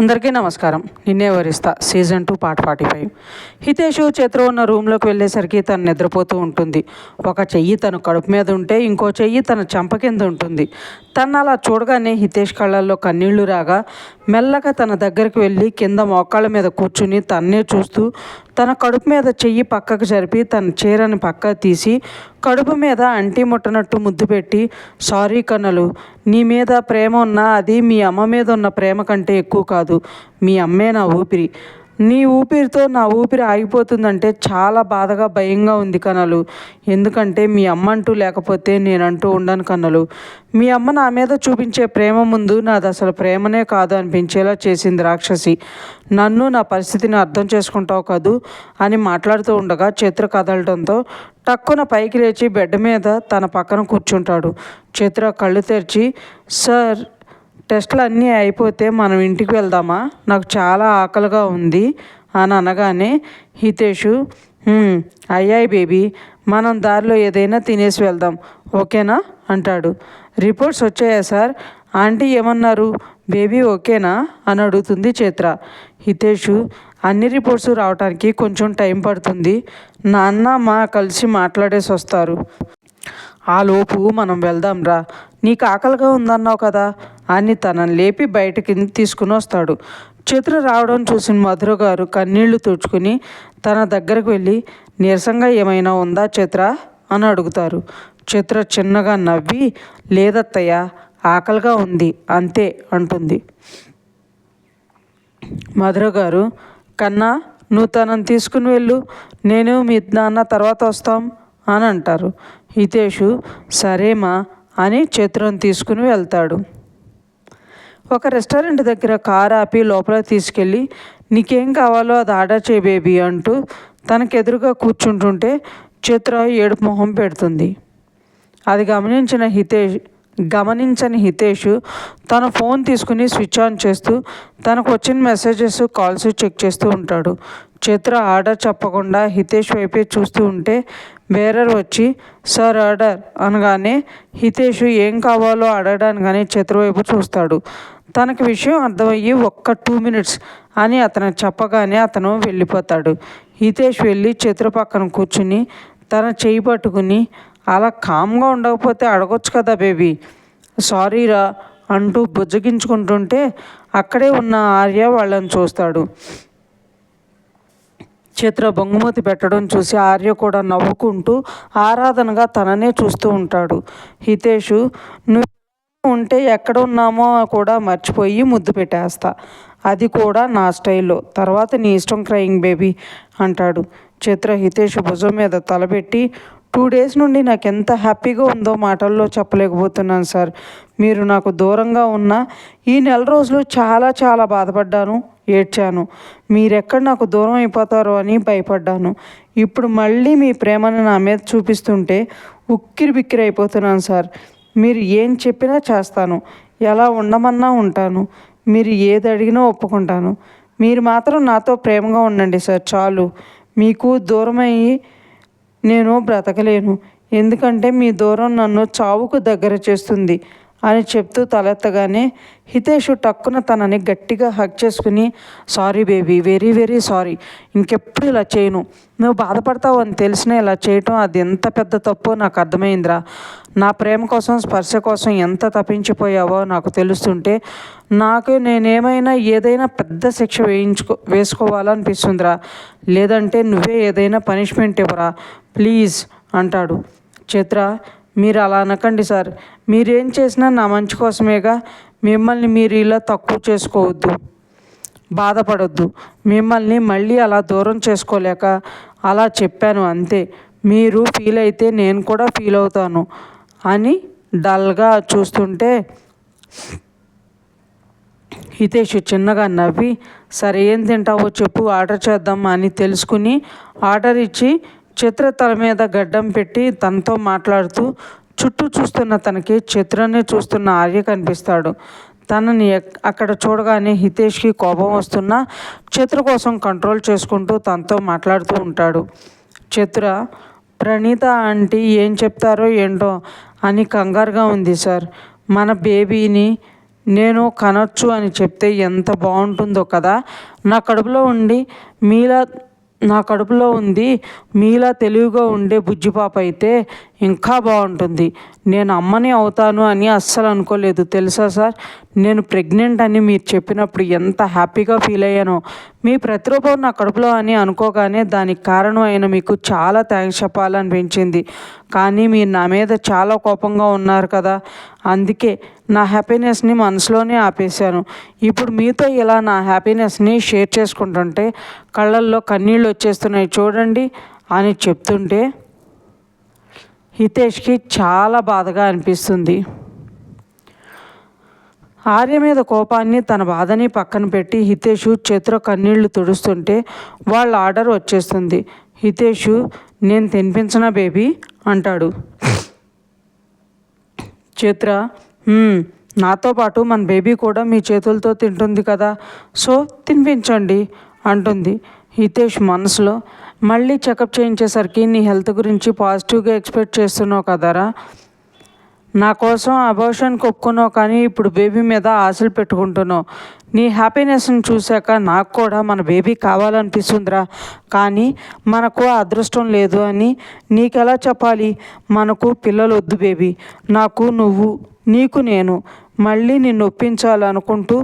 అందరికీ నమస్కారం. Ninne Varistha season two part forty five. Hitesh Chitra ఉన్న రూమ్లోకి వెళ్ళేసరికి తను నిద్రపోతూ ఉంటుంది. ఒక చెయ్యి తన కడుపు మీద ఉంటే ఇంకో చెయ్యి తన చెంప కింద ఉంటుంది. తను అలా చూడగానే హితేష్ కళ్ళల్లో కన్నీళ్ళు రాగా మెల్లగా తన దగ్గరికి వెళ్ళి కింద మోకాళ్ళ మీద కూర్చుని తన్నే చూస్తూ తన కడుపు మీద చెయ్యి పక్కకు జరిపి తన చీరని పక్కకు తీసి కడుపు మీద అంటి ముట్టనట్టు ముద్దు పెట్టి సారీ కన్నలు నీ మీద ప్రేమ ఉన్నా అది మీ అమ్మ మీద ఉన్న ప్రేమ కంటే ఎక్కువ కాదు. మీ అమ్మే నా ఊపిరి. నీ ఊపిరితో నా ఊపిరి ఆగిపోతుందంటే చాలా బాధగా భయంగా ఉంది కన్నలు ఎందుకంటే మీ అమ్మ అంటూ లేకపోతే నేనంటూ ఉండను కన్నలు మీ అమ్మ నా మీద చూపించే ప్రేమ ముందు నాది అసలు ప్రేమనే కాదు అనిపించేలా చేసింది రాక్షసి. నన్ను నా పరిస్థితిని అర్థం చేసుకుంటావు కదూ అని మాట్లాడుతూ ఉండగా చిత్ర కదలడంతో టక్కున పైకి లేచి బెడ్ మీద తన పక్కన కూర్చుంటాడు. చిత్ర కళ్ళు తెరిచి సార్ టెస్ట్లు అన్నీ అయిపోతే మనం ఇంటికి వెళ్దామా? నాకు చాలా ఆకలిగా ఉంది అని అనగానే హితేషు అయ్యాయి బేబీ మనం దారిలో ఏదైనా తినేసి వెళ్దాం ఓకేనా? అంటాడు. రిపోర్ట్స్ వచ్చాయా సార్? ఆంటీ ఏమన్నారు? బేబీ ఓకేనా? అని అడుగుతుంది చేత్ర. హితేషు అన్ని రిపోర్ట్స్ రావడానికి కొంచెం టైం పడుతుంది. నాన్న మా కలిసి మాట్లాడేసి వస్తారు. ఆ లోపు మనం వెళ్దాం రా నీకు ఆకలిగా ఉందన్నావు కదా? అని తనని లేపి బయటకి తీసుకుని వస్తాడు. చిత్ర రావడం చూసిన మధుర గారు కన్నీళ్ళు తుడుచుకుని తన దగ్గరకు వెళ్ళి నీరసంగా ఏమైనా ఉందా చిత్ర? అని అడుగుతారు. చిత్ర చిన్నగా నవ్వి లేదత్తయ్య ఆకలిగా ఉంది అంతే అంటుంది. మధుర గారు కన్నా నువ్వు తనని తీసుకుని వెళ్ళు నేను మీ నాన్న తర్వాత వస్తాం అని అంటారు. హితేషు సరేమా అని చిత్రం తీసుకుని వెళ్తాడు. ఒక రెస్టారెంట్ దగ్గర కార్ ఆపి లోపల తీసుకెళ్ళి నీకేం కావాలో అది ఆర్డర్ చేయ బేబీ అంటూ తనకెదురుగా కూర్చుంటుంటే చిత్ర ఏడుపు మొహం పెడుతుంది. అది గమనించిన హితేష్ గమనించని హితేష్ తన ఫోన్ తీసుకుని స్విచ్ ఆన్ చేస్తూ తనకు వచ్చిన మెసేజెస్ కాల్స్ చెక్ చేస్తూ ఉంటాడు. చిత్ర ఆర్డర్ చెప్పకుండా హితేష్ వైపే చూస్తూ ఉంటే బేరర్ వచ్చి సార్ ఆర్డర్ అనగానే హితేష్ ఏం కావాలో అడగడానికని చిత్ర వైపు చూస్తాడు. తనకి విషయం అర్థమయ్యి ఒక్క టూ మినిట్స్ అని అతను చెప్పగానే అతను వెళ్ళిపోతాడు. హితేష్ వెళ్ళి చిత్ర పక్కన కూర్చుని తన చేయి పట్టుకుని అలా కామ్గా ఉండకపోతే అడగొచ్చు కదా బేబీ. సారీరా అంటూ బుజ్జగించుకుంటుంటే అక్కడే ఉన్న ఆర్య వాళ్ళని చూస్తాడు. చిత్ర బొంగుమతి పెట్టడం చూసి ఆర్య కూడా నవ్వుకుంటూ ఆరాధనగా తననే చూస్తూ ఉంటాడు. హితేషు నువ్వు ఉంటే ఎక్కడ ఉన్నామో కూడా మర్చిపోయి ముద్దు పెట్టేస్తా. అది కూడా నా స్టైల్లో. తర్వాత నీ ఇష్టం క్రయింగ్ బేబీ అంటాడు. చిత్ర హితేష్ భుజం మీద తలపెట్టి టూ డేస్ నుండి నాకు ఎంత హ్యాపీగా ఉందో మాటల్లో చెప్పలేకపోతున్నాను సార్. మీరు నాకు దూరంగా ఉన్న ఈ నెల రోజులు చాలా చాలా బాధపడ్డాను ఏడ్చాను. మీరెక్కడ నాకు దూరం అయిపోతారో అని భయపడ్డాను. ఇప్పుడు మళ్ళీ మీ ప్రేమను నా మీద చూపిస్తుంటే ఉక్కిరి బిక్కిరి అయిపోతున్నాను సార్. మీరు ఏం చెప్పినా చేస్తాను. ఎలా ఉండమన్నా ఉంటాను. మీరు ఏది అడిగినా ఒప్పుకుంటాను. మీరు మాత్రం నాతో ప్రేమగా ఉండండి సార్ చాలు. మీకు దూరమయ్యి నేను బ్రతకలేను. ఎందుకంటే మీ దూరం నన్ను చావుకు దగ్గర చేస్తుంది. అని చెప్తూ తలెత్తగానే హితేషు టక్కున తనని గట్టిగా హక్ చేసుకుని sorry baby very very sorry ఇంకెప్పుడు ఇలా చేయను. నువ్వు బాధపడతావు అని తెలిసిన ఇలా చేయటం అది ఎంత పెద్ద తప్పు నాకు అర్థమైందిరా. నా ప్రేమ కోసం స్పర్శ కోసం ఎంత తప్పించిపోయావో నాకు తెలుస్తుంటే నాకు నేనేమైనా ఏదైనా పెద్ద శిక్ష వేయించుకో వేసుకోవాలనిపిస్తుందిరా. లేదంటే నువ్వే ఏదైనా పనిష్మెంట్ ఇవ్వరా. ప్లీజ్ అంటాడు. చిత్ర మీరు అలా అనకండి సార్. మీరేం చేసినా నా మంచి కోసమేగా. మిమ్మల్ని మీరు ఇలా తక్కువ చేసుకోవద్దు. బాధపడొద్దు. మిమ్మల్ని మళ్ళీ అలా దూరం చేసుకోలేక అలా చెప్పాను అంతే. మీరు ఫీల్ అయితే నేను కూడా ఫీల్ అవుతాను. అని డల్గా చూస్తుంటే హితేష్ చిన్నగా నవ్వి సరే ఏం తింటావో చెప్పు ఆర్డర్ చేద్దాం అని తెలుసుకుని ఆర్డర్ ఇచ్చి చిత్ర తల మీద గడ్డం పెట్టి తనతో మాట్లాడుతూ చుట్టూ చూస్తున్న తనకి చిత్రనే చూస్తున్న ఆర్య కనిపిస్తాడు. తనని అక్కడ చూడగానే హితేష్కి కోపం వస్తున్నా చిత్ర కోసం కంట్రోల్ చేసుకుంటూ తనతో మాట్లాడుతూ ఉంటాడు. చిత్ర ప్రణీత ఆంటీ ఏం చెప్తారో ఏంటో అని కంగారుగా ఉంది సార్. మన బేబీని నేను కనొచ్చు అని చెప్తే ఎంత బాగుంటుందో కదా. నా కడుపులో ఉండి మీలా నా కడుపులో ఉంది మీలా తెలివిగా ఉండే బుజ్జిపాప అయితే ఇంకా బాగుంటుంది. నేను అమ్మని అవుతాను అని అస్సలు అనుకోలేదు. తెలుసా సార్? నేను ప్రెగ్నెంట్ అని మీరు చెప్పినప్పుడు ఎంత హ్యాపీగా ఫీల్ అయ్యానో. మీ ప్రతిరూపం నా కడుపులో అని అనుకోగానే దానికి కారణం అయిన మీకు చాలా థ్యాంక్స్ చెప్పాలనిపించింది. కానీ మీరు నా మీద చాలా కోపంగా ఉన్నారు కదా. అందుకే నా హ్యాపీనెస్ని మనసులోనే ఆపేశాను. ఇప్పుడు మీతో ఇలా నా హ్యాపీనెస్ని షేర్ చేసుకుంటుంటే కళ్ళల్లో కన్నీళ్ళు వచ్చేస్తున్నాయి చూడండి అని చెప్తుంటే హితేష్కి చాలా బాధగా అనిపిస్తుంది. ఆర్య మీద కోపాన్ని తన బాధని పక్కన పెట్టి హితేషు చేతిలో కన్నీళ్ళు తుడుస్తుంటే వాళ్ళ ఆర్డర్ వచ్చేస్తుంది. హితేషు నేను తినిపించనా బేబీ? అంటాడు. చిత్ర నాతో పాటు మన బేబీ కూడా మీ చేతులతో తింటుంది కదా సో తినిపించండి అంటుంది. హితేష్ మనసులో మళ్ళీ చెకప్ చేయించేసరికి నీ హెల్త్ గురించి పాజిటివ్గా ఎక్స్పెక్ట్ చేస్తున్నావు కదరా? నా కోసం అబోషన్కి ఒప్పుకున్నావు కానీ ఇప్పుడు బేబీ మీద ఆశలు పెట్టుకుంటున్నావు. నీ హ్యాపీనెస్ని చూశాక నాకు కూడా మన బేబీ కావాలనిపిస్తుందిరా. కానీ మనకు అదృష్టం లేదు అని నీకెలా చెప్పాలి? మనకు పిల్లలు వద్దు బేబీ. నాకు నువ్వు నీకు నేను. మళ్ళీ నిన్ను ఒప్పించాలనుకుంటూ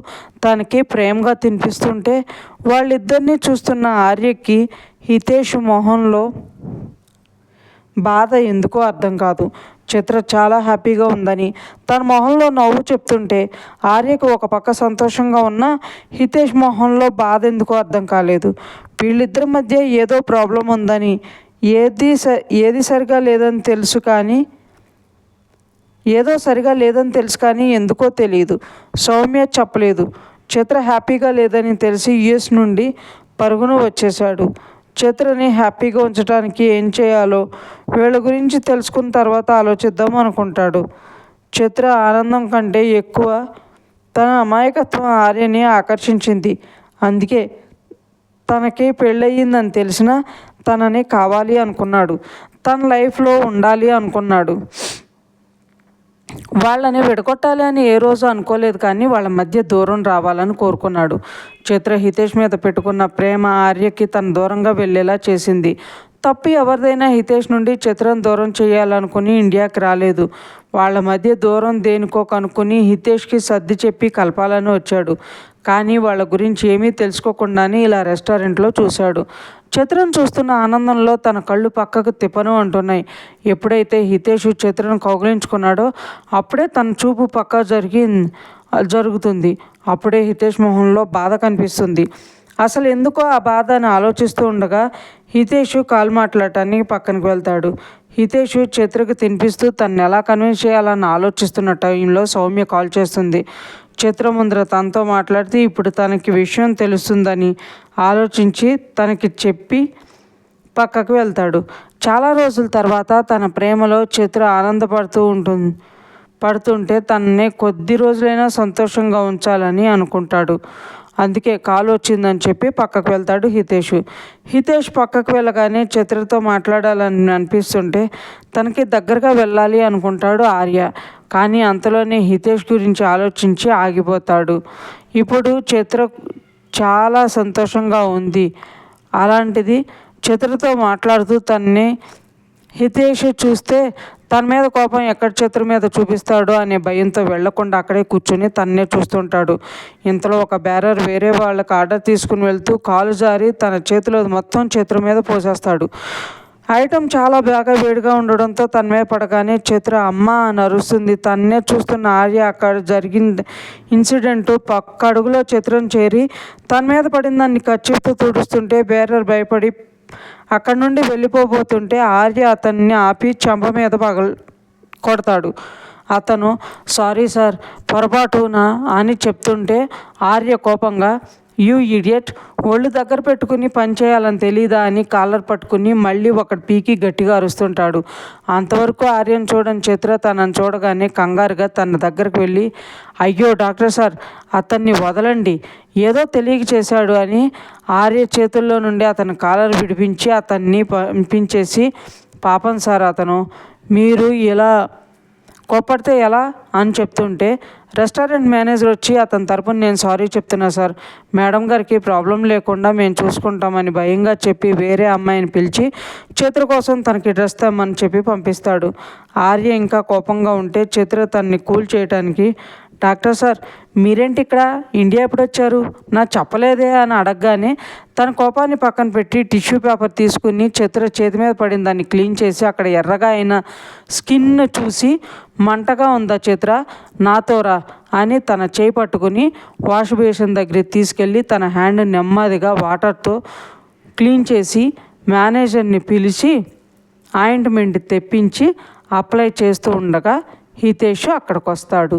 తనకి ప్రేమగా తినిపిస్తుంటే వాళ్ళిద్దరినీ చూస్తున్న ఆర్యకి హితేష్ మొహంలో బాధ ఎందుకో అర్థం కాదు. చిత్ర చాలా హ్యాపీగా ఉందని తన మొహంలో నవ్వు చెప్తుంటే ఆర్యకు ఒక పక్క సంతోషంగా ఉన్న హితేష్ మొహంలో బాధ ఎందుకో అర్థం కాలేదు. వీళ్ళిద్దరి మధ్య ఏదో ప్రాబ్లం ఉందని ఏది స ఏది సరిగా లేదని తెలుసు కానీ ఏదో సరిగా లేదని తెలుసు కానీ ఎందుకో తెలియదు సౌమ్య చెప్పలేదు. చిత్ర హ్యాపీగా లేదని తెలిసి యుఎస్ నుండి పరుగున వచ్చేశాడు. చిత్రని హ్యాపీగా ఉంచడానికి ఏం చేయాలో వీళ్ళ గురించి తెలుసుకున్న తర్వాత ఆలోచిద్దాం అనుకుంటాడు. చిత్ర ఆనందం కంటే ఎక్కువ తన అమాయకత్వం ఆర్యని ఆకర్షించింది. అందుకే తనకి పెళ్ళయిందని తెలిసినా తనని కావాలి అనుకున్నాడు. తన లైఫ్లో ఉండాలి అనుకున్నాడు. వాళ్ళని విడగొట్టాలి అని ఏ రోజు అనుకోలేదు కానీ వాళ్ళ మధ్య దూరం రావాలని కోరుకున్నాడు. చిత్ర హితేష్ మీద పెట్టుకున్న ప్రేమ ఆర్యకి తన దూరంగా వెళ్ళేలా చేసింది. తప్పు ఎవరిదైనా హితేష్ నుండి చిత్రం దూరం చేయాలనుకుని ఇండియాకి రాలేదు. వాళ్ళ మధ్య దూరం దేనికో కనుక్కొని హితేష్కి సర్ది చెప్పి కలపాలని వచ్చాడు. కానీ వాళ్ళ గురించి ఏమీ తెలుసుకోకుండానే ఇలా రెస్టారెంట్లో చూశాడు. చిత్రం చూస్తున్న ఆనందంలో తన కళ్ళు పక్కకు తిప్పను అంటున్నాయి. ఎప్పుడైతే హితేష్ చిత్రను కౌగిలించుకున్నాడో అప్పుడే తన చూపు పక్క జరిగి జరుగుతుంది. అప్పుడే హితేష్ మొహంలో బాధ కనిపిస్తుంది. అసలు ఎందుకో ఆ బాధ అని ఆలోచిస్తూ ఉండగా హితేషు కాలు మాట్లాడటానికి పక్కనకు వెళ్తాడు. హితేష్ చిత్రకు తినిపిస్తూ తను ఎలా కన్విన్స్ చేయాలని ఆలోచిస్తున్న టైంలో సౌమ్య కాల్ చేస్తుంది. చిత్ర ముందర తనతో మాట్లాడితే ఇప్పుడు తనకి విషయం తెలుస్తుందని ఆలోచించి తనకి చెప్పి పక్కకు వెళ్తాడు. చాలా రోజుల తర్వాత తన ప్రేమలో చిత్ర ఆనందపడుతూ ఉంటుంది. పడుతుంటే తనని కొద్ది రోజులైనా సంతోషంగా ఉంచాలని అనుకుంటాడు. అందుకే కాలు వచ్చిందని చెప్పి పక్కకు వెళ్తాడు హితేష్. హితేష్ పక్కకు వెళ్ళగానే చిత్రతో మాట్లాడాలని అనిపిస్తుంటే తనకి దగ్గరగా వెళ్ళాలి అనుకుంటాడు ఆర్య. కానీ అంతలోనే హితేష్ గురించి ఆలోచించి ఆగిపోతాడు. ఇప్పుడు చిత్ర చాలా సంతోషంగా ఉంది. అలాంటిది చిత్రతో మాట్లాడుతూ తన్ని హితేష్ చూస్తే తన మీద కోపం ఎక్కడ చేతుల మీద చూపిస్తాడో అనే భయంతో వెళ్ళకుండా అక్కడే కూర్చొని తన్నే చూస్తుంటాడు. ఇంతలో ఒక బ్యారర్ వేరే వాళ్ళకి ఆర్డర్ తీసుకుని వెళ్తూ కాలు జారి తన చేతిలో మొత్తం చేతుల మీద పోసేస్తాడు. ఐటమ్ చాలా బాగా వేడిగా ఉండడంతో తన మీద పడగానే చిత్ర అమ్మ అని అరుస్తుంది తన్నే చూస్తున్న ఆర్య అక్కడ జరిగిన ఇన్సిడెంట్ పక్క అడుగులో చిత్రం చేరి తన మీద పడిన దాన్ని ఖర్చుతో తుడుస్తుంటే బేరర్ భయపడి అక్కడి నుండి వెళ్ళిపోబోతుంటే ఆర్య అతన్ని ఆపి చెంప మీద పగల కొడతాడు. అతను సారీ సార్ పొరపాటున? అని చెప్తుంటే ఆర్య కోపంగా యూ ఇడియట్. ఒళ్ళు దగ్గర పెట్టుకుని పని చేయాలని తెలీదా అని కాలర్ పట్టుకుని మళ్ళీ ఒకటి పీకి గట్టిగా అరుస్తుంటాడు. అంతవరకు ఆర్యన్ చూడని చిత్ర తనను చూడగానే కంగారుగా తన దగ్గరకు వెళ్ళి అయ్యో డాక్టర్ సార్ అతన్ని వదలండి. ఏదో తెలియక చేశాడు అని ఆర్య చేతుల్లో నుండి అతని కాలర్ విడిపించి అతన్ని పంపించేసి పాపం సార్ అతను మీరు ఇలా కోపడితే ఎలా? అని చెప్తుంటే రెస్టారెంట్ మేనేజర్ వచ్చి అతని తరపున నేను సారీ చెప్తున్నా సార్. మేడం గారికి ప్రాబ్లం లేకుండా మేము చూసుకుంటామని భయంగా చెప్పి వేరే అమ్మాయిని పిలిచి చిత్ర కోసం తనకి డ్రెస్ తెమ్మని చెప్పి పంపిస్తాడు. ఆర్య ఇంకా కోపంగా ఉంటే చిత్ర తనని కూల్ చేయడానికి డాక్టర్ సార్ మీరేంటి ఇక్కడ ఇండియా ఎప్పుడు వచ్చారు నా చెప్పలేదే అని అడగగానే తన కోపాన్ని పక్కన పెట్టి టిష్యూ పేపర్ తీసుకుని చిత్ర చేతి మీద పడిన దాన్ని క్లీన్ చేసి అక్కడ ఎర్రగా అయిన స్కిన్ చూసి మంటగా ఉందా చిత్ర? నాతోరా అని తన చేయి పట్టుకుని వాష్ బేసిన్ దగ్గరికి తీసుకెళ్ళి తన హ్యాండ్ నెమ్మదిగా వాటర్తో క్లీన్ చేసి మేనేజర్ని పిలిచి ఆయింట్మెంట్ తెప్పించి అప్లై చేస్తూ ఉండగా హితేష్ అక్కడికి వస్తాడు